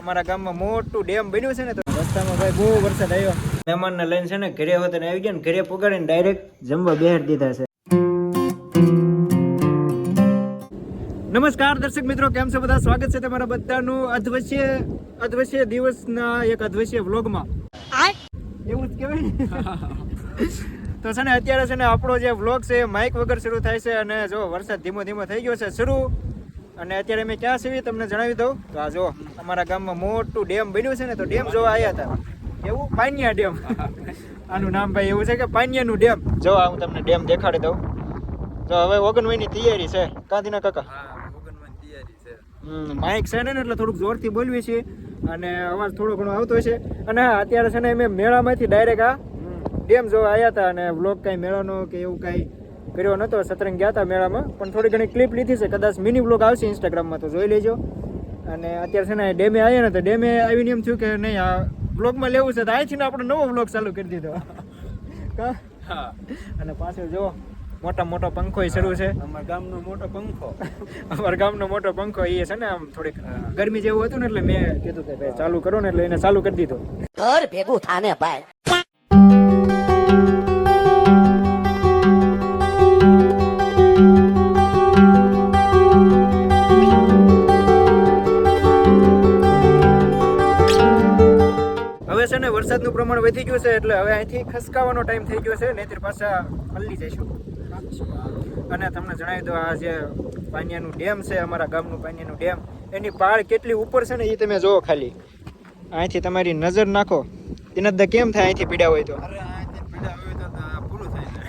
અમારા ગામમાં મોટું ડેમ બન્યું છે ને તો રસ્તામાં ભાઈ બહુ વરસાદ આવ્યો. મહેમાનને લઈને છે ને ઘરે હોતે આવી ગયા ને ઘરે પગાડીને ડાયરેક્ટ જમવા બેહાડી દીધા છે. નમસ્કાર દર્શક મિત્રો કેમ છો બધા? સ્વાગત છે તમારા બધાનું અધવશ્ય અધવશ્ય દિવસના એક અધવશ્ય વ્લોગમાં. એવું જ કહેવાય તો છે ને અત્યારે છે ને આપણો જે વ્લોગ છે માઇક વગર શરૂ થાય છે અને જો વરસાદ ધીમો ધીમો થઈ ગયો છે શરૂ અને અત્યારે અમે ક્યાં છીએ તમને જણાવી દઉં. તો આ જો અમારા ગામમાં મોટું ડેમ બન્યું છે ને તો ડેમ જોવા આવ્યા હતા. એવું? પાનિયા ડેમ. આનું નામ ભાઈ એવું છે કે પાનિયાનું ડેમ. જો આ હું તમને ડેમ દેખાડી દઉં. તો હવે ઓગણમયની તૈયારી છે. કાંતિના કાકા? હમ, માઇક છે ને એટલે થોડુંક જોરથી બોલવી છે. અને અવાજ થોડો ઘણો આવતો છે. અને હા અત્યારે છે ને અમે મેળામાંથી ડાયરેક્ટ આ ડેમ જોવા આવ્યા હતા. અને વ્લોગ કાંઈ મેળાનો કે એવું કાંઈ કર્યો નહોતો સતરંગ ગયા હતા મેળામાં. પણ થોડી ઘણી ક્લિપ લીધી છે. કદાચ મિની બ્લોગ આવશે ઇન્સ્ટાગ્રામમાં તો જોઈ લેજો. અને અત્યારે છે ને ડેમે આવ્યા ને તો ડેમે આવીને એમ થયું કે નહીં આ બ્લોગમાં લેવું છે તો અહીંથી ને આપણે નવો બ્લોગ ચાલુ કરી દીધો? અને પાછળ જો મોટા મોટો પંખો શરૂ છે. અમારા ગામનો મોટો પંખો. અમારા ગામનો મોટો પંખો એ છે ને આમ થોડીક ગરમી જેવું હતું ને એટલે મેં કીધું કે ભાઈ ચાલુ કરો ને એટલે એને ચાલુ કરી દીધો. ઘર ભેગું થાને ભાઈ. પ્રમાણ વધી ગયું છે એટલે હવે અહીંથી ખસકાવાનો ટાઈમ થઈ ગયો છે. નહીતર પાછા હલ્લી જઈશું. અને તમને જણાવી દો આ જે પાનિયાનું ડેમ છે અમારા ગામનું પાનિયાનું ડેમ એની પાળ કેટલી ઉપર છે ને એ તમે જોવો ખાલી. અહીંથી તમારી નજર નાખો. એના જ કેમ થાય અહીંથી પીડા હોય તો?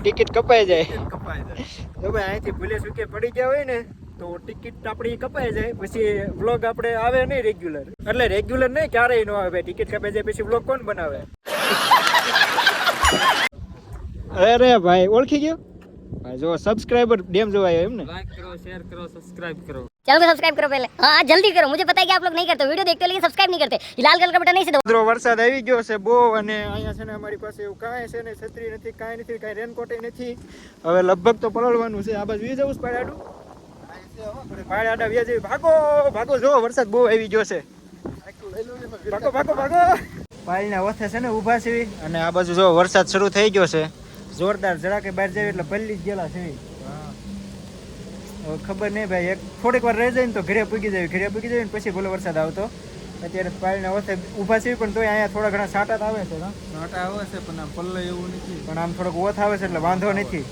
ટિકિટ કપાઈ જાય. કપાઈ જાય. તો ભાઈ અહીંથી ભૂલે સુકે પડી ગયા હોય ને તો ટિકિટ આપણી કપાઈ જાય. પછી વ્લોગ આપણે આવે નહીં રેગ્યુલર એટલે રેગ્યુલર નહીં ક્યારેય ન આવે ટિકિટ કપાઈ જાય પછી વ્લોગ કોણ બનાવે? અરે ભાઈ ઓળખી ગયો ભાઈ જો સબસ્ક્રાઇબર ડેમ જોવા આવ્યો એમ ને લાઈક કરો શેર કરો સબસ્ક્રાઇબ કરો चैनल को सब्सक्राइब करो पहले हाँ हाँ, जल्दी करो मुझे पता है कि आप लोग नहीं करते वीडियो देखते हो लेकिन सब्सक्राइब नहीं करते ये लाल कलर का बटन नहीं से दबाओ મિત્રો વરસાદ આવી ગયો છે બહુ અને અહીંયા છે ને અમારી પાસે એવું કાંઈ છે ને છત્રી નથી કાંઈ નથી કાંઈ રેનકોટ નથી હવે લગભગ તો પલળવાનું છે આ બાજુ વી જવું પાડાડું પાડાડા વ્યા જેવી ભાગો ભાગો જો વરસાદ બહુ આવી ગયો છે ભાગો ભાગો ભાગો પાલના ઓથે છે ને ઊભા છે અને આ બાજુ જો વરસાદ શરૂ થઈ ગયો છે જોરદાર જરા કે બહાર જાય એટલે પલ્લી જ ગયેલા છે. ખબર નહીં ભાઈ એક થોડીક વાર રહી જાય ને તો ઘરે પૂગી જાય. ઘરે પૂગી જાય ને પછી ભલે વરસાદ આવતો. અત્યારે પાલના ઓથે ઊભા છે પણ તોય અહીંયા થોડા ઘણા સાટા આવે છે સાટા આવે છે પણ આમ પલ્લે એવું નથી. પણ આમ થોડોક ઓથ આવે છે એટલે વાંધો નથી.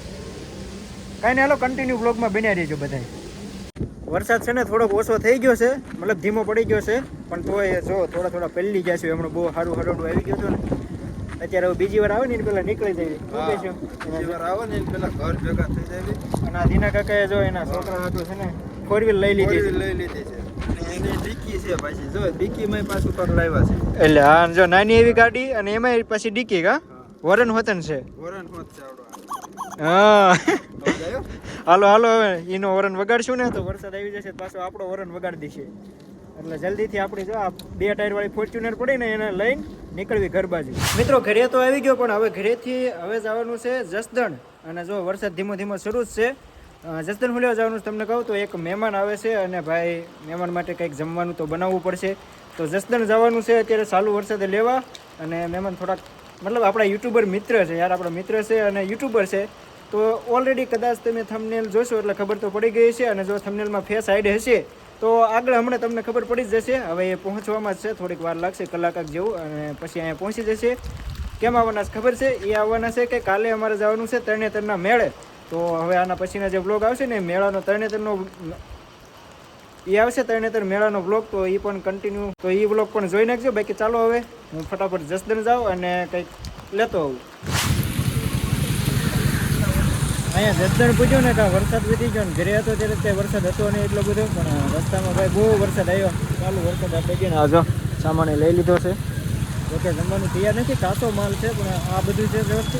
કાંઈ નહીં હાલો કન્ટિન્યુ બ્લોગમાં બન્યા રહેજો બધા વરસાદ છે ને થોડોક ઓછો થઈ ગયો છે મતલબ ધીમો પડી ગયો છે પણ તોય જો થોડા થોડા પહેલી ગયા છે હમણાં બહુ સારું હરોડું આવી ગયું હતું ને. અત્યારે બીજી વાર આવે ને પેલા નીકળી જાય. શું કહેશું બીજી વાર આવે ને પેલા ઘર ભેગા થઈ જાય. અને આ દીના કાકાએ જો એના છોકરા હતું છે ને ફોર વ્હીલ લઈ લીધી છે. લઈ લીધી છે. એની ડીકી છે પાછી. જો ડીકીમાં પાછું પર લાવ્યા છે. એટલે હા જો નાની એવી ગાડી અને એમાં પાછી ડીકી કા? વરણ વતન છે. વરણ હોત છે આવડો. હા. હાલો હાલો હવે. એનો વરણ વગાડશું ને તો વરસાદ આવી જશે પાછો આપણો વરણ વગાડી દેશે એટલે જલ્દીથી આપણી જો આ બે ટાયર વાળી ફોર્ચ્યુનર પડી ને એને લઈને નીકળવી ઘર બાજુ. મિત્રો, ઘરે તો આવી ગયો, પણ હવે ઘરેથી હવે જવાનું છે જસદણ. અને જો વરસાદ ધીમો ધીમો શરૂ જ છે. હું લેવા જવાનું તમને કહું તો એક મહેમાન આવે છે અને ભાઈ મહેમાન માટે કંઈક જમવાનું તો બનાવવું પડશે. તો જસદણ જવાનું છે અત્યારે ચાલુ વરસાદે લેવા. અને મહેમાન થોડાક, મતલબ આપણા યુટ્યુબર મિત્ર છે, યાર આપણા મિત્ર છે અને યુટ્યુબર છે. તો ઓલરેડી કદાચ તમે થંબનેલ જોશો એટલે ખબર તો પડી ગઈ છે અને જો થંબનેલમાં ફેસ આઈડ હશે તો આગળ હમણાં તમને ખબર પડી જ જશે. હવે એ પહોંચવામાં જ છે. થોડીક વાર લાગશે કલાકાક જેવું અને પછી અહીંયા પહોંચી જશે. કેમ આવવાના છે ખબર છે? એ આવવાના છે કે કાલે અમારે જવાનું છે તરણેતરના મેળે. તો હવે આના પછીના જે બ્લોગ આવશે ને મેળાનો તરણેતરનો એ આવશે તરણેતર મેળાનો બ્લોગ તો એ પણ કન્ટિન્યુ તો એ બ્લોગ પણ જોઈ નાખજો. બાકી ચાલો હવે હું ફટાફટ જસદન જાઉં અને કંઈક લેતો આવું. અહીંયા જસદણ પૂછ્યું ને કે વરસાદ વધી ગયો ને ઘરે હતો ત્યારે તે વરસાદ હતો નહીં એટલો બધો, પણ રસ્તામાં ભાઈ બહુ વરસાદ આવ્યો. ચાલુ વરસાદ આપણે ગયો આજો સામાન લઈ લીધો છે. જોકે જમવાનું તૈયાર નથી કાચો માલ છે, પણ આ બધું જે વસ્તુ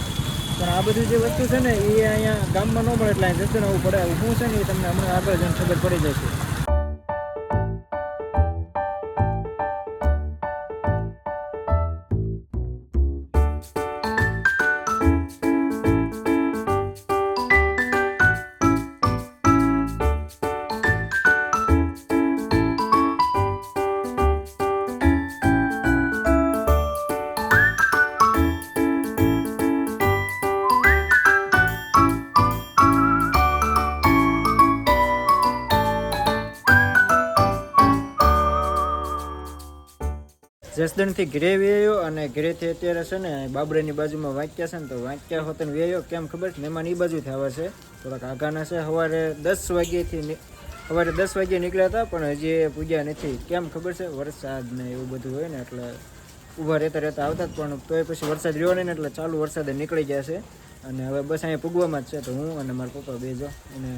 પણ આ બધું જે વસ્તુ છે ને એ અહીંયા ગામમાં ન મળે એટલે જસદણ આવવું પડે. શું છે ને એ તમને હમણાં આગળ જઈને ખબર પડી જશે. જસદણથી ઘરે વ્યાયો અને ઘરેથી અત્યારે છે ને બાબરાની બાજુમાં વાંક્યા છે ને તો વાંક્યા હોતને વ્યાયો કેમ ખબર? મહેમાન એ બાજુ થવા છે. થોડાક આઘાના છે. સવારે દસ વાગ્યેથી સવારે દસ વાગ્યે નીકળ્યા હતા, પણ હજી પૂજ્યા નથી. કેમ ખબર છે? વરસાદ ને એવું બધું હોય ને એટલે ઊભા રહેતા રહેતા આવતા પણ તોય પછી વરસાદ રહ્યો નહીં ને એટલે ચાલુ વરસાદે નીકળી છે. અને હવે બસ અહીંયા પૂગવામાં જ છે, તો હું અને મારા પપ્પા બે જો. અને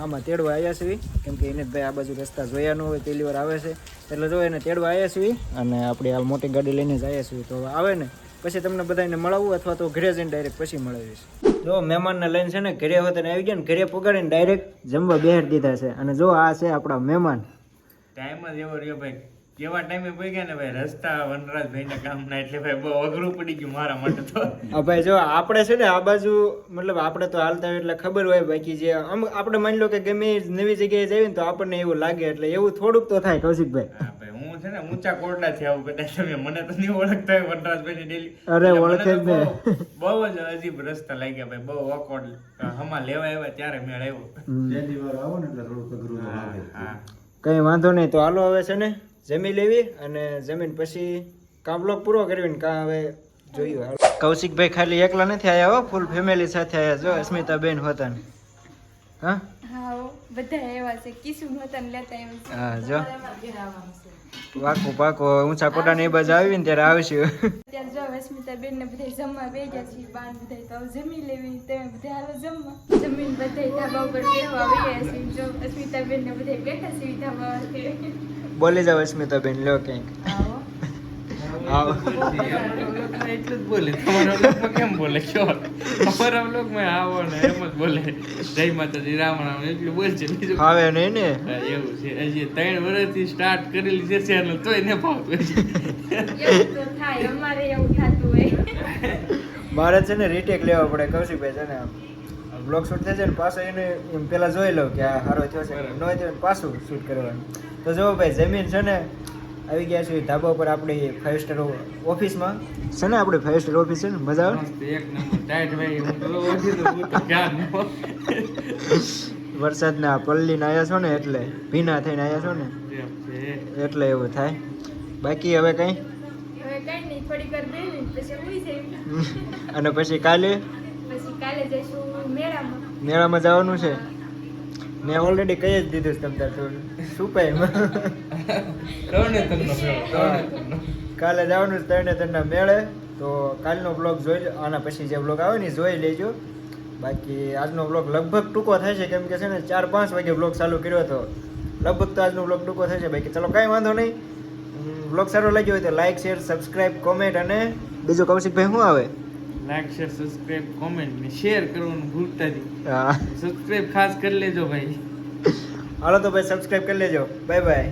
આમાં તેડવા આવ્યા છીએ, કેમ કે એને ભાઈ આ બાજુ રસ્તા જોયા ન હોય, પહેલી વાર આવે છે. એટલે જો એને તેડવા આવ્યા છીએ અને આપણે હાલ મોટી ગાડી લઈને જ આવ્યા છીએ. તો આવે ને, પછી તમને બધાને મળાવું અથવા તો ઘરે જઈને ડાયરેક્ટ પછી મળાવીશ. જો મહેમાનને લઈને છે ને, ઘરે હોતે આવી ગયા ને, ઘરે પગાડીને ડાયરેક્ટ જમવા બેહાડી દીધા છે. અને જો આ છે આપણા મહેમાન. ટાઈમ જ એવો રહ્યો ભાઈ. કેવા ટાઈમે ગયા ને ભાઈ રસ્તા વનરાજભાઈ ના કામના એટલે ભાઈ બહુ અઘરું પડી ગયું મારા માટે તો. ભાઈ જો આપણે છે ને આ બાજુ મતલબ આપણે તો હાલતા હોય એટલે ખબર હોય બાકી જે આમ આપણે માની લો કે ગમે નવી જગ્યાએ જઈએ ને તો આપણને એવું લાગે એટલે એવું થોડુંક તો થાય કૌશિકભાઈ ભાઈ. હું છે ને ઊંચા કોટડા થી આવું કદાચ તમે મને તો નહીં ઓળખતા હોય વનરાજભાઈ ની ડેલી અરે, ઓળખે જ ને. બહુ જ અજીબ રસ્તા લાગ્યા ભાઈ બહુ ઓકવર્ડ હમા લેવા આવ્યા ત્યારે મેળ આવ્યો. હા હા. કઈ વાંધો નહીં તો હાલો હવે છે ને. જમી લેવી અને જમીન પછી બ્લોક પૂરો કરવી ને કાં હવે જોયું કૌશિકભાઈ ખાલી એકલા નથી આવ્યા હો ફૂલ ફેમિલી સાથે આવ્યા જો અસ્મિતાબેન હોતા હા? હા બધા એવા છે કિશુ મતન લેતા હા જો. પાકો પાકો ઊંચા કોટા ને બાજુ આવી ને ત્યારે આવશું. ત્યાં જો અસ્મિતા બેન ને બધા જમવા બે ગયા છે બાન બધા તો જમી લેવી તમે બધા હાલો જમવા. જમીન બધા ધાબા ઉપર જો અસ્મિતા બેન ને બધા બેઠા છે ધાબા. બોલી જાવ અસ્મિતાબેન લ્યો કંઈક. આવો. આવો. એટલું જ બોલે. તમારા લોકમાં કેમ બોલે? કયો અમારા લોકમાં આવો ને એમ જ બોલે. જય માતાજી રામ રામ એટલું બોલશે બીજું આવે નહીં ને એવું છે. હજી ત્રણ વર્ષથી સ્ટાર્ટ કરેલી છે ચેનલ તોય ને ફાવતું તો થાય. અમારે એવું થતું હોય. મારે છે ને રીટેક લેવા પડે કૌશિકભાઈ છે ને બ્લોગ શૂટ થઈ જાય ને પાછો એને એમ પેલા જોઈ લઉં કે આ સારો થયો છે ન થયો પાછું શૂટ કરવાનું. તો જો ભાઈ જમીન છે ને આવી ગયા છે ધાબા ઉપર આપણી ફાઇવ સ્ટાર ઓફિસમાં. છે ને આપણી ફાઇવ સ્ટાર ઓફિસ છે ને? મજા આવે? એક નંબર. વરસાદના પલ્લીને આવ્યા છો ને એટલે ભીના થઈને આવ્યા છો ને? એટલે એવું થાય. બાકી હવે કંઈ? અને પછી કાલે? કાલે જઈશું મેળામાં. મેળામાં જવાનું છે. મેં ઓલરેડી કહી જ દીધું છે તમ તાર શું પાય કાલે જવાનું છે તરણે તરના મેળે. તો કાલનો બ્લોગ જોઈ લો આના પછી જે બ્લોગ આવે ને જોઈ લેજો. બાકી આજનો બ્લોગ લગભગ ટૂંકો થાય છે કેમ કે છે ને ચાર પાંચ વાગે બ્લોગ ચાલુ કર્યો હતો. લગભગ તો આજનો બ્લોગ ટૂંકો થશે બાકી ચલો કાંઈ વાંધો નહીં. બ્લોગ સારો લાગ્યો હોય તો લાઈક શેર સબસ્ક્રાઇબ કોમેન્ટ અને બીજું કૌશિકભાઈ શું આવે? લાઈક શેર સબસ્ક્રાઇબ કોમેન્ટ ને શેર કરવાનું ભૂલતા નહીં. સબસ્ક્રાઇબ ખાસ કરી લેજો ભાઈ. હાલો તો ભાઈ સબસ્ક્રાઇબ કરી લેજો. Bye bye